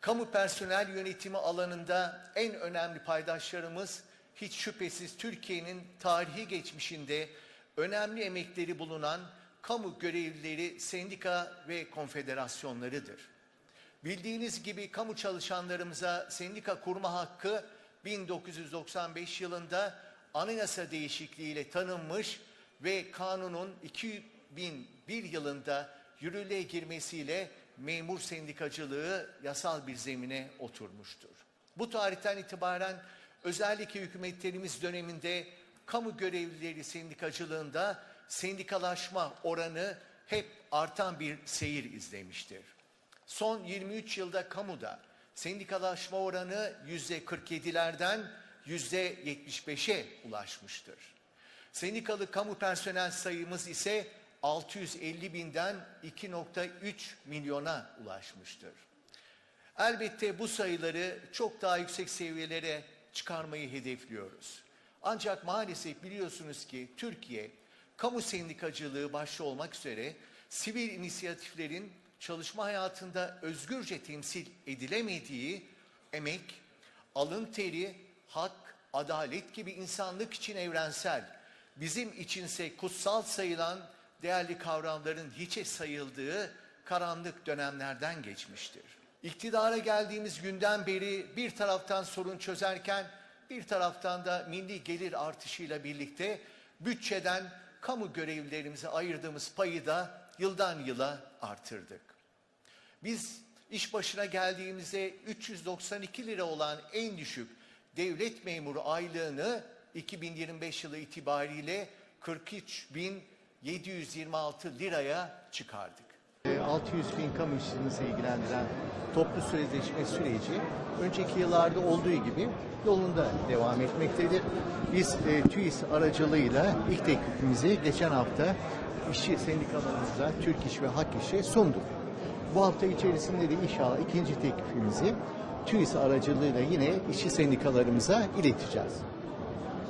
Kamu personel yönetimi alanında en önemli paydaşlarımız hiç şüphesiz Türkiye'nin tarihi geçmişinde önemli emekleri bulunan kamu görevlileri, sendika ve konfederasyonlarıdır. Bildiğiniz gibi kamu çalışanlarımıza sendika kurma hakkı 1995 yılında anayasa değişikliğiyle tanınmış ve kanunun 2001 yılında yürürlüğe girmesiyle memur sendikacılığı yasal bir zemine oturmuştur. Bu tarihten itibaren özellikle hükümetlerimiz döneminde kamu görevlileri sendikacılığında sendikalaşma oranı hep artan bir seyir izlemiştir. Son 23 yılda kamuda sendikalaşma oranı yüzde 47'lerden yüzde 75'e ulaşmıştır. Sendikalı kamu personel sayımız ise 650 binden 2.3 milyona ulaşmıştır. Elbette bu sayıları çok daha yüksek seviyelere çıkarmayı hedefliyoruz. Ancak maalesef biliyorsunuz ki Türkiye kamu sendikacılığı başta olmak üzere sivil inisiyatiflerin çalışma hayatında özgürce temsil edilemediği emek, alın teri, hak, adalet gibi insanlık için evrensel, bizim içinse kutsal sayılan değerli kavramların hiçe sayıldığı karanlık dönemlerden geçmiştir. İktidara geldiğimiz günden beri bir taraftan sorun çözerken bir taraftan da milli gelir artışıyla birlikte bütçeden kamu görevlilerimize ayırdığımız payı da yıldan yıla artırdık. Biz iş başına geldiğimizde 392 lira olan en düşük devlet memuru aylığını 2025 yılı itibariyle 43.726 liraya çıkardık. 600 bin kamu işçisini ilgilendiren toplu sözleşme süreci önceki yıllarda olduğu gibi yolunda devam etmektedir. Biz e, TÜİS aracılığıyla ilk teklifimizi geçen hafta işçi sendikalarımıza Türk İş ve Hak İş'e sunduk. Bu hafta içerisinde de inşallah ikinci teklifimizi TÜİS aracılığıyla yine işçi sendikalarımıza ileteceğiz.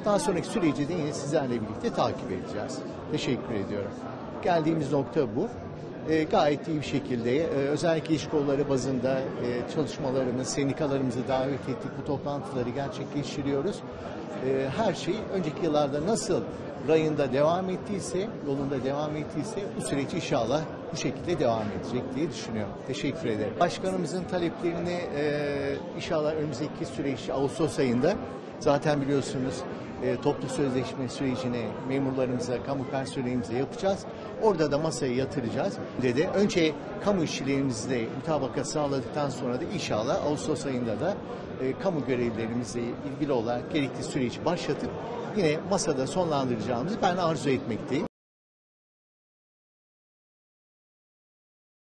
Daha sonraki süreci de yine sizlerle birlikte takip edeceğiz. Teşekkür ediyorum. Geldiğimiz nokta bu. E, gayet iyi bir şekilde e, özellikle iş kolları bazında e, çalışmalarımız, sendikalarımızı davet ettik. Bu toplantıları gerçekleştiriyoruz. E, her şey önceki yıllarda nasıl rayında devam ettiyse, yolunda devam ettiyse bu süreç inşallah bu şekilde devam edecek diye düşünüyorum. Teşekkür ederim. Başkanımızın taleplerini e, inşallah önümüzdeki süreç Ağustos ayında zaten biliyorsunuz e, toplu sözleşme sürecini memurlarımıza, kamu personelimize yapacağız. Orada da masaya yatıracağız. De de önce kamu işçilerimizle mutabakat sağladıktan sonra da inşallah Ağustos ayında da e, kamu görevlilerimizle ilgili olarak gerekli süreci başlatıp yine masada sonlandıracağımızı ben arzu etmekteyim.